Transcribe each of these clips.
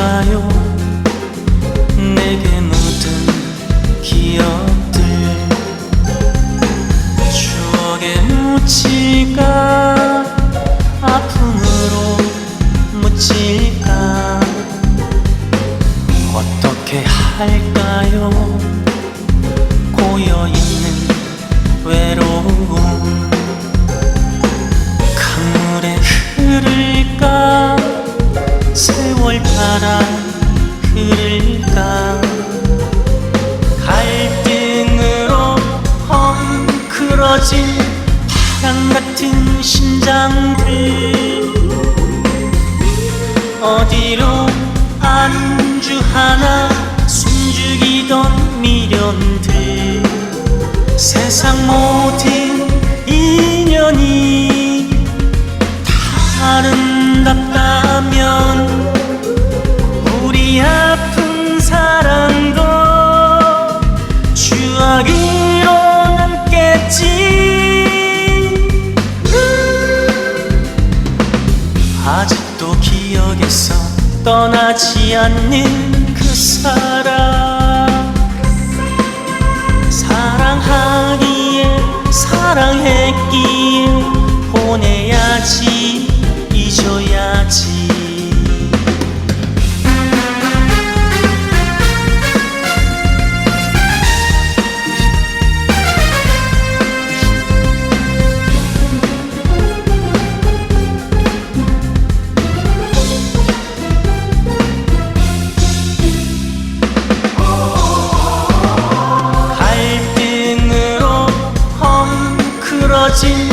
걸까요? 내게 묻은 기억들 추억에 묻힐까? 아픔으로 묻힐까? 어떻게 할까요? 헝클어진 파랑 같은 심장들 어디로 안주하나 숨죽이던 미련들 세상 모든 기억에서 떠나지 않는 그 사람. 사랑하기에 사랑했기에 보내야지 잊어야지 헝클어진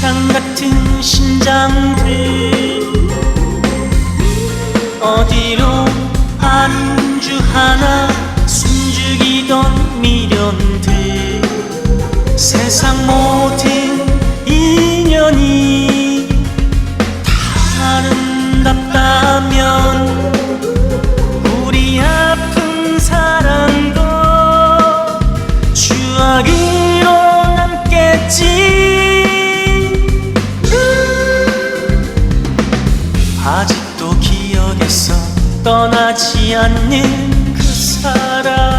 파랑 같은 심장들 어디로 안주하나 숨죽이던 미련들. 세상 모든 인연이 다 아름답다면 우리 아픈 사랑도 추억으 아직도 기억에서 떠나지 않는 그 사람